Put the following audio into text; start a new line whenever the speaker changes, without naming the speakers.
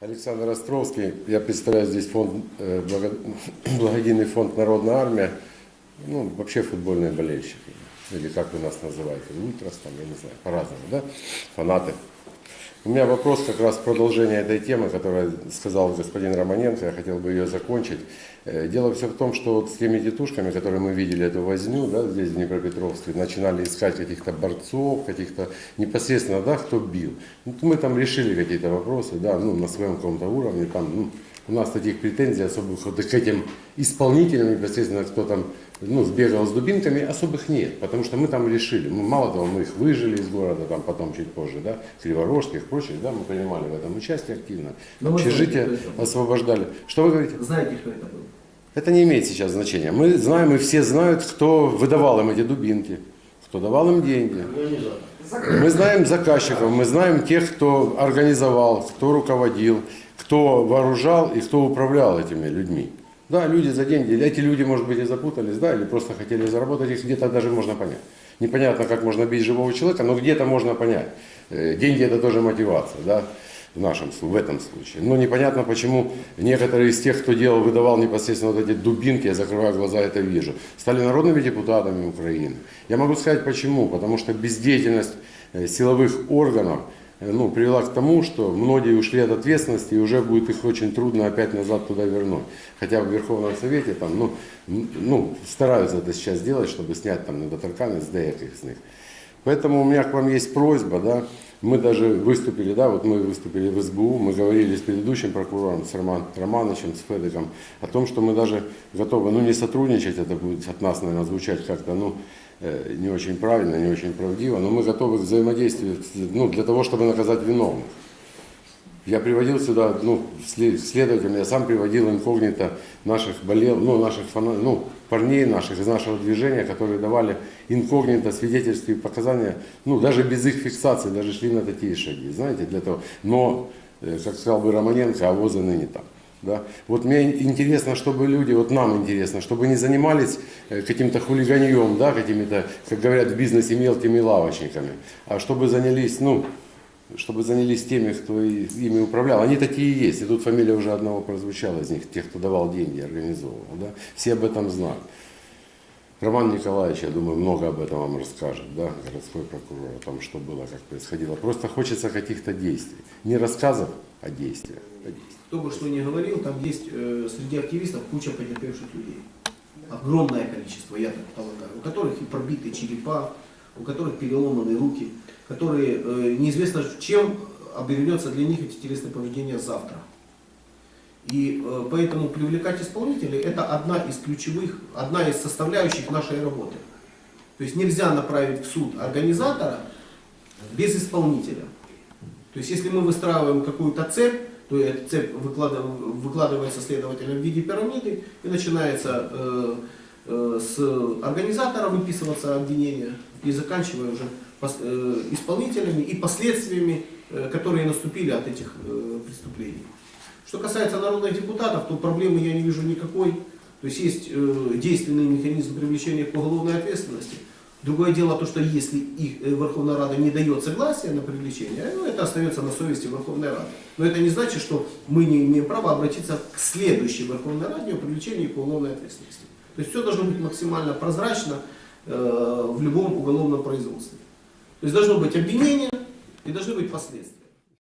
Александр Островский, я представляю здесь фонд, э, благо- благодійный фонд «Народная армия», ну, вообще футбольные болельщики, или как вы нас называете, ультрас, там, я не знаю, по-разному, да, фанаты. У меня вопрос как раз в продолжение этой темы, которую сказал господин Романенко, я хотел бы ее закончить. Э, Дело все в том, что вот с теми тетушками, которые мы видели эту возню, да, здесь в Днепропетровске, начинали искать каких-то борцов, каких-то непосредственно, да, кто бил. Ну, мы там решили какие-то вопросы, да, ну, на своем каком-то уровне, там, ну, у нас таких претензий особых вот к этим исполнителям непосредственно, кто там ну, сбегал с дубинками, особых нет, потому что мы там решили. Мы, мало того, мы их выжили из города, там потом чуть позже, да, Криворожских, прочих, да, мы принимали в этом участие активно.
Но
Общежитие
знаете,
освобождали. Что вы говорите?
Знаете, кто это был?
Это не имеет сейчас значения. Мы знаем, и все знают, кто выдавал им эти дубинки, кто давал им деньги. Мы знаем заказчиков, мы знаем тех, кто организовал, кто руководил, кто вооружал и кто управлял этими людьми. Да, люди за деньги. Эти люди, может быть, и запутались, да, или просто хотели заработать, их где-то даже можно понять. Непонятно, как можно бить живого человека, но где-то можно понять. Э, Деньги это тоже мотивация, да, в нашем в этом случае. Но непонятно, почему некоторые из тех, кто делал, выдавал непосредственно вот эти дубинки, я закрываю глаза, это вижу, стали народными депутатами Украины. Я могу сказать почему. Потому что бездеятельность э, силовых органов ну, привела к тому, что многие ушли от ответственности, и уже будет их очень трудно опять назад туда вернуть. Хотя в Верховном Совете там, ну, ну, стараются это сейчас сделать, чтобы снять там недоторканность деяких из них. Поэтому у меня к вам есть просьба, да, мы даже выступили, да, вот мы выступили в СБУ, мы говорили с предыдущим прокурором, с Роман Романовичем, с Федиком, о том, что мы даже готовы, ну, не сотрудничать, это будет от нас, наверное, звучать как-то, ну, э, не очень правильно, не очень правдиво, но мы готовы к взаимодействию, ну, для того, чтобы наказать виновных. Я приводил сюда, ну, след- следователям, я сам приводил инкогнито наших болел, ну, наших фана- ну, парней наших из нашего движения, которые давали инкогнито свидетельства и показания, ну, даже без их фиксации, даже шли на такие шаги, знаете, для того. Но, э, как сказал бы Романенко, а возы ныне там. Да? Вот мне интересно, чтобы люди, вот нам интересно, чтобы не занимались э, каким-то хулиганьем, да, какими-то, как говорят в бизнесе, мелкими лавочниками, а чтобы занялись, ну, чтобы занялись теми, кто ими управлял. Они такие и есть. И тут фамилия уже одного прозвучала из них, тех, кто давал деньги, организовывал. Да? Все об этом знают. Роман Николаевич, я думаю, много об этом вам расскажет, да, городской прокурор, о том, что было, как происходило. Просто хочется каких-то действий. Не рассказов, а действия. А.
Кто бы что ни говорил, там есть э, среди активистов куча потерпевших людей. Огромное количество, я так полагаю, у которых и пробиты черепа, у которых переломаны руки, которые э, неизвестно чем обернется для них эти телесные поведения завтра. И э, поэтому привлекать исполнителей это одна из ключевых, одна из составляющих нашей работы. То есть нельзя направить в суд организатора без исполнителя. То есть если мы выстраиваем какую-то цепь, то эта цепь выкладывается следователем в виде пирамиды и начинается э, с организатора выписываться обвинения и заканчивая уже э, исполнителями и последствиями, э, которые наступили от этих э, преступлений. Что касается народных депутатов, то проблемы я не вижу никакой. То есть есть э, действенный механизм привлечения к уголовной ответственности. Другое дело то, что если их э, Верховная Рада не дает согласия на привлечение, ну, это остается на совести Верховной Рады. Но это не значит, что мы не имеем права обратиться к следующей Верховной Раде о привлечении к уголовной ответственности. То есть все должно быть максимально прозрачно э, в любом уголовном производстве. То есть должно быть обвинение и должны быть последствия.